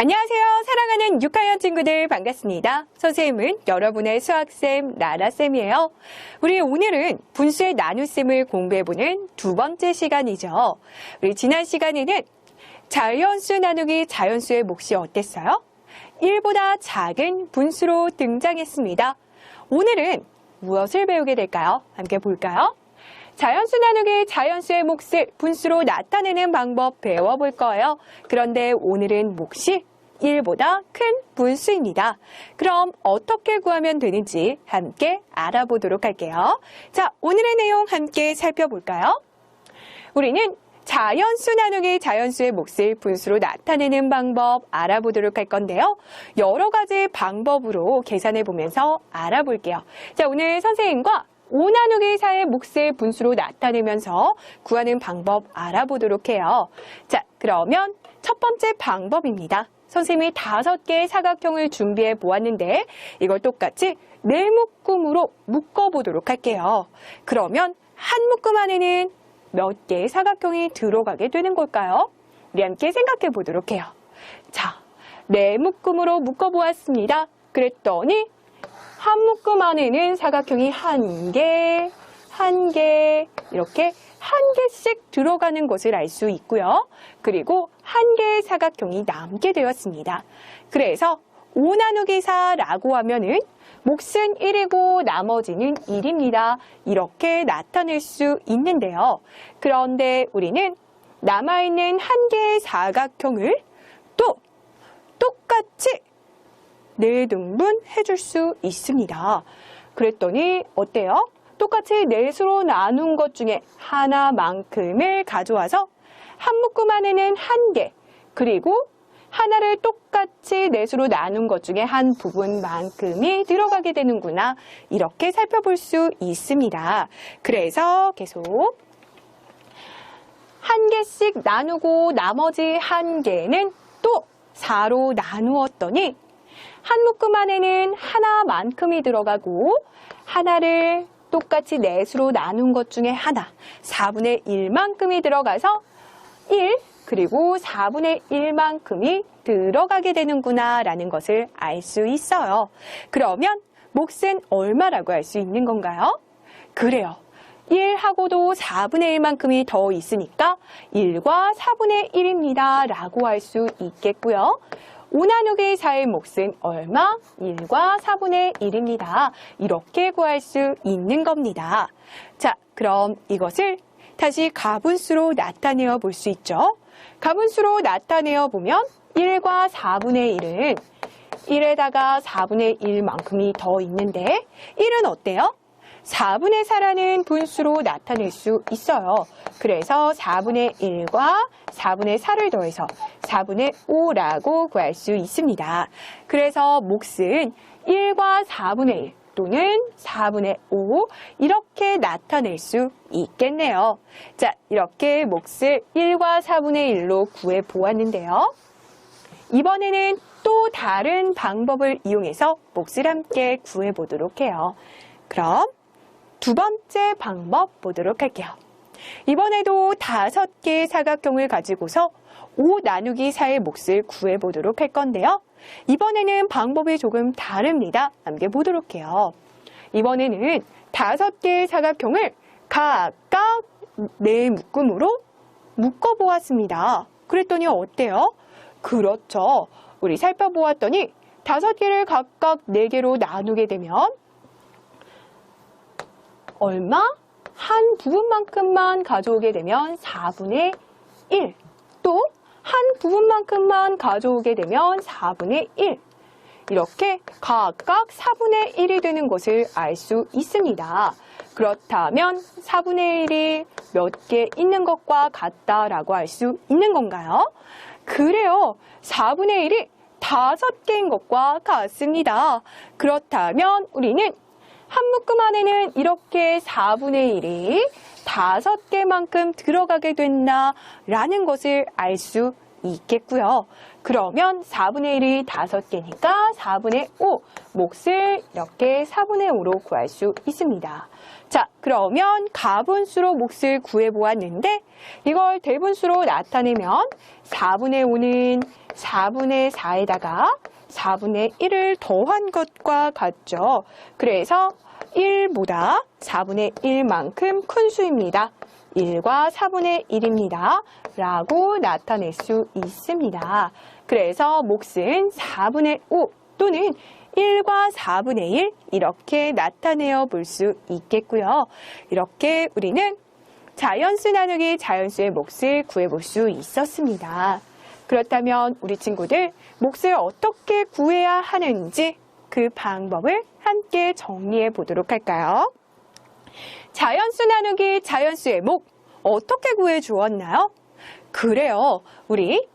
안녕하세요. 사랑하는 6학년 친구들 반갑습니다. 선생님은 여러분의 수학쌤 나라쌤이에요. 우리 오늘은 분수의 나눗셈을 공부해보는 두 번째 시간이죠. 우리 지난 시간에는 자연수 나누기 자연수의 몫이 어땠어요? 1보다 작은 분수로 등장했습니다. 오늘은 무엇을 배우게 될까요? 함께 볼까요? 자연수 나누기 자연수의 몫을 분수로 나타내는 방법 배워볼 거예요. 그런데 오늘은 몫이 1보다 큰 분수입니다. 그럼 어떻게 구하면 되는지 함께 알아보도록 할게요. 자, 오늘의 내용 함께 살펴볼까요? 우리는 자연수 나누기 자연수의 몫을 분수로 나타내는 방법 알아보도록 할 건데요. 여러 가지 방법으로 계산해 보면서 알아볼게요. 자, 오늘 선생님과 5 나누기 4의 몫을 분수로 나타내면서 구하는 방법 알아보도록 해요. 자, 그러면 첫 번째 방법입니다. 선생님이 다섯 개의 사각형을 준비해 보았는데 이걸 똑같이 네 묶음으로 묶어보도록 할게요. 그러면 한 묶음 안에는 몇 개의 사각형이 들어가게 되는 걸까요? 우리 함께 생각해 보도록 해요. 자, 네 묶음으로 묶어보았습니다. 그랬더니 한 묶음 안에는 사각형이 한 개, 한 개, 이렇게 한 개씩 들어가는 것을 알 수 있고요. 그리고 한 개의 사각형이 남게 되었습니다. 그래서 5 나누기 4라고 하면은 몫은 1이고 나머지는 1입니다. 이렇게 나타낼 수 있는데요. 그런데 우리는 남아있는 한 개의 사각형을 또 똑같이 4등분 해줄 수 있습니다. 그랬더니 어때요? 똑같이 넷으로 나눈 것 중에 하나만큼을 가져와서 한 묶음 안에는 한 개, 그리고 하나를 똑같이 넷으로 나눈 것 중에 한 부분만큼이 들어가게 되는구나. 이렇게 살펴볼 수 있습니다. 그래서 계속 한 개씩 나누고 나머지 한 개는 또 4로 나누었더니 한 묶음 안에는 하나만큼이 들어가고 하나를 똑같이 넷으로 나눈 것 중에 하나, 4분의 1만큼이 들어가서 1, 그리고 4분의 1만큼이 들어가게 되는구나 라는 것을 알 수 있어요. 그러면 몫은 얼마라고 할 수 있는 건가요? 그래요. 1하고도 4분의 1만큼이 더 있으니까 1과 4분의 1입니다 라고 할 수 있겠고요. 5 나누기 4의 몫은 얼마? 1과 4분의 1입니다. 이렇게 구할 수 있는 겁니다. 자, 그럼 이것을 다시 가분수로 나타내어 볼 수 있죠. 가분수로 나타내어 보면 1과 4분의 1은 1에다가 4분의 1만큼이 더 있는데 1은 어때요? 4분의 4라는 분수로 나타낼 수 있어요. 그래서 4분의 1과 4분의 4를 더해서 4분의 5라고 구할 수 있습니다. 그래서 몫은 1과 4분의 1 또는 4분의 5 이렇게 나타낼 수 있겠네요. 자, 이렇게 몫을 1과 4분의 1로 구해 보았는데요. 이번에는 또 다른 방법을 이용해서 몫을 함께 구해 보도록 해요. 그럼 두 번째 방법 보도록 할게요. 이번에도 다섯 개의 사각형을 가지고서 5 나누기 4의 몫을 구해보도록 할 건데요. 이번에는 방법이 조금 다릅니다. 함께 보도록 해요. 이번에는 다섯 개의 사각형을 각각 네 묶음으로 묶어보았습니다. 그랬더니 어때요? 그렇죠. 우리 살펴보았더니 다섯 개를 각각 네 개로 나누게 되면 얼마? 한 부분만큼만 가져오게 되면 4분의 1. 또 한 부분만큼만 가져오게 되면 4분의 1. 이렇게 각각 4분의 1이 되는 것을 알 수 있습니다. 그렇다면 4분의 1이 몇 개 있는 것과 같다라고 할 수 있는 건가요? 그래요. 4분의 1이 5개인 것과 같습니다. 그렇다면 우리는 한 묶음 안에는 이렇게 4분의 1이 5개만큼 들어가게 된다라는 것을 알 수 있겠고요. 그러면 4분의 1이 5개니까 4분의 5 몫을 이렇게 4분의 5로 구할 수 있습니다. 자, 그러면 가분수로 몫을 구해보았는데 이걸 대분수로 나타내면 4분의 5는 4분의 4에다가 4분의 1을 더한 것과 같죠. 그래서 1보다 4분의 1만큼 큰 수입니다. 1과 4분의 1입니다. 라고 나타낼 수 있습니다. 그래서 몫은 4분의 5 또는 1과 4분의 1 이렇게 나타내어 볼 수 있겠고요. 이렇게 우리는 자연수 나누기 자연수의 몫을 구해볼 수 있었습니다. 그렇다면 우리 친구들 몫을 어떻게 구해야 하는지 그 방법을 함께 정리해 보도록 할까요? 자연수 나누기 자연수의 목 어떻게 구해 주었나요? 그래요. 우리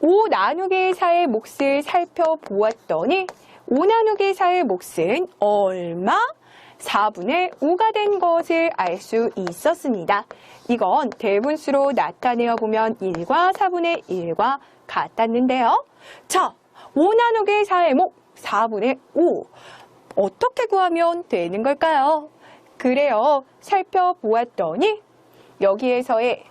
5 나누기 4의 몫을 살펴보았더니 5 나누기 4의 몫은 얼마? 4분의 5가 된 것을 알 수 있었습니다. 이건 대분수로 나타내어 보면 1과 4분의 1과 같았는데요. 자, 5 나누기 4의 목 4분의 5. 어떻게 구하면 되는 걸까요? 그래요. 살펴보았더니 여기에서의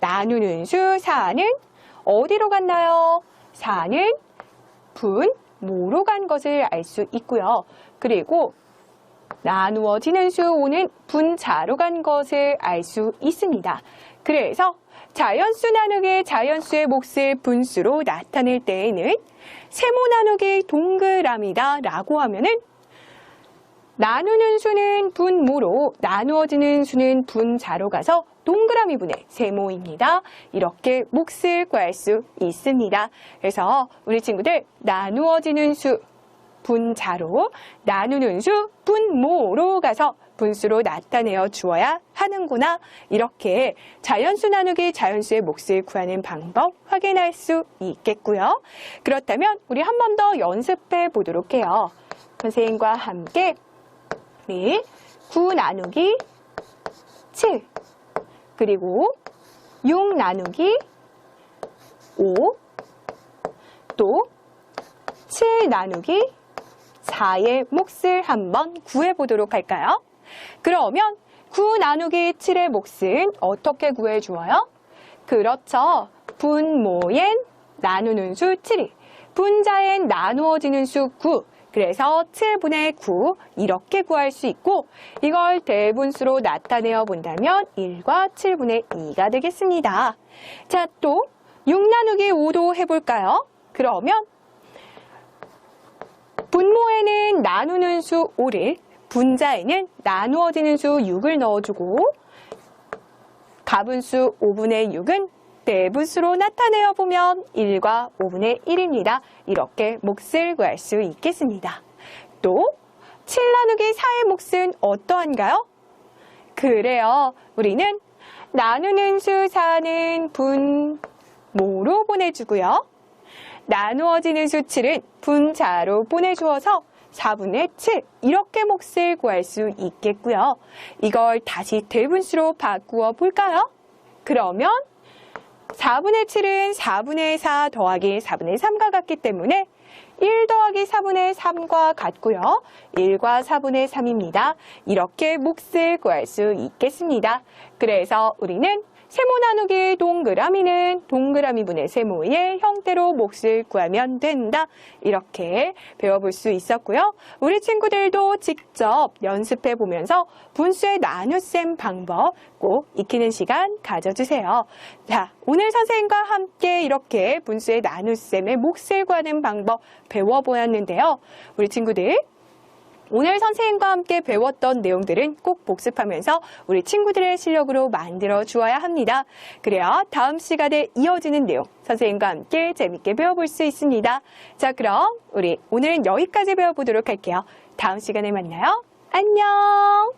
나누는 수 4는 어디로 갔나요? 4는 분, 모로 간 것을 알 수 있고요. 그리고 나누어지는 수 5는 분자로 간 것을 알 수 있습니다. 그래서 자연수 나누기 자연수의 몫을 분수로 나타낼 때에는 세모 나누기 동그라미다 라고 하면은 나누는 수는 분모로 나누어지는 수는 분자로 가서 동그라미 분의 세모입니다. 이렇게 몫을 구할 수 있습니다. 그래서 우리 친구들 나누어지는 수 분자로 나누는 수 분모로 가서 분수로 나타내어 주어야 하는구나. 이렇게 자연수 나누기 자연수의 몫을 구하는 방법 확인할 수 있겠고요. 그렇다면 우리 한 번 더 연습해 보도록 해요. 선생님과 함께 우리 9 나누기 7 그리고 6 나누기 5 또7 나누기 4의 몫을 한번 구해보도록 할까요? 그러면 9 나누기 7의 몫은 어떻게 구해주어요? 그렇죠. 분모엔 나누는 수 7이 분자엔 나누어지는 수 9. 그래서 7분의 9 이렇게 구할 수 있고 이걸 대분수로 나타내어 본다면 1과 7분의 2가 되겠습니다. 자, 또 6 나누기 5도 해볼까요? 그러면 분모에는 나누는 수 5를 분자에는 나누어지는 수 6을 넣어주고 가분수 5분의 6은 대분수로 나타내어 보면 1과 5분의 1입니다. 이렇게 몫을 구할 수 있겠습니다. 또 7 나누기 4의 몫은 어떠한가요? 그래요. 우리는 나누는 수 4는 분모로 보내주고요. 나누어지는 수 7은 분자로 보내주어서 4분의 7 이렇게 몫을 구할 수 있겠고요. 이걸 다시 대분수로 바꾸어 볼까요? 그러면 4분의 7은 4분의 4 더하기 4분의 3과 같기 때문에 1 더하기 4분의 3과 같고요. 1과 4분의 3입니다. 이렇게 몫을 구할 수 있겠습니다. 그래서 우리는 세모 나누기 동그라미는 동그라미 분의 세모의 형태로 몫을 구하면 된다. 이렇게 배워볼 수 있었고요. 우리 친구들도 직접 연습해 보면서 분수의 나눗셈 방법 꼭 익히는 시간 가져주세요. 자, 오늘 선생님과 함께 이렇게 분수의 나눗셈의 몫을 구하는 방법 배워보았는데요. 우리 친구들 오늘 선생님과 함께 배웠던 내용들은 꼭 복습하면서 우리 친구들의 실력으로 만들어 주어야 합니다. 그래야 다음 시간에 이어지는 내용 선생님과 함께 재밌게 배워볼 수 있습니다. 자, 그럼 우리 오늘은 여기까지 배워보도록 할게요. 다음 시간에 만나요. 안녕!